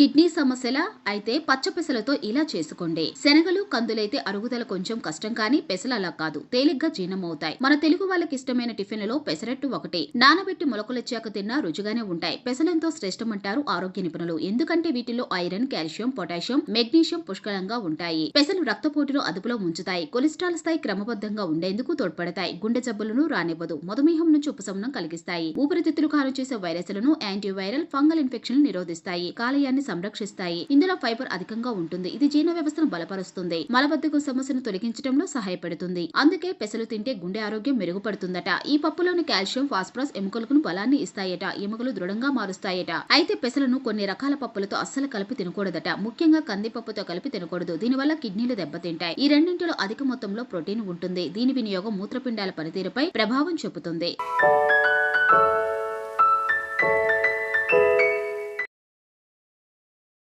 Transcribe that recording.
Kidney సమస్యల అయితే పచ్చ పెసలతో ఇలా చేసుకోండి. శనగలు కందులైతే అరుగుదల కొంచెం కష్టం కానీ పెసలు అలా కాదు. తేలిగ్గా జీర్ణమవుతాయి. మన తెలుగు వాళ్ళకి ఇష్టమైన టిఫిన్లలో పెసరట్టు ఒకటి. నానబెట్టి మొలకలొచ్చాక తిన్నా రుచిగానే ఉంటాయి. పెసలెంతో శ్రేష్టమంటారు ఆరోగ్య నిపుణులు. ఎందుకంటే వీటిలో ఐరన్ కాల్షియం పొటాషియం మెగ్నీషియం పుష్కలంగా ఉంటాయి. పెసలు రక్తపోటును అదుపులో ఉంచుతాయి. కొలెస్ట్రాల్ స్థాయి క్రమబద్ధంగా ఉండేందుకు తోడ్పడతాయి. గుండె జబ్బులను రానివ్వదు. మధుమేహం నుంచి ఉపశమనం కలిగిస్తాయి. ఊపిరితిత్తులు కారు చేసే వైరస్లను యాంటీవైరల్ ఫంగల్ ఇన్ఫెక్షన్ నిరోధిస్తాయి. కాలేయాన్ని సంరక్షిస్తాయి. ఇందులో ఫైబర్ అధికంగా ఉంటుంది. ఇది జీర్ణ వ్యవస్థను బలపరుస్తుంది. మలబద్ధకం సమస్యను తొలగించడంలో సహాయపడుతుంది. అందుకే పెసలు తింటే గుండె ఆరోగ్యం మెరుగుపడుతుందట. ఈ పప్పులోని కాల్షియం ఫాస్ఫరస్ ఎముకలకు బలాన్ని ఇస్తాయట. ఎముకలు దృఢంగా మారుస్తాయట. అయితే పెసలను కొన్ని రకాల పప్పులతో అస్సలు కలిపి తినకూడదట. ముఖ్యంగా కందిపప్పుతో కలిపి తినకూడదు. దీనివల్ల కిడ్నీలు దెబ్బతింటాయి. ఈ రెండింటిలో అధిక మొత్తంలో ప్రోటీన్ ఉంటుంది. దీని వినియోగం మూత్రపిండాల పనితీరుపై ప్రభావం చూపుతుంది.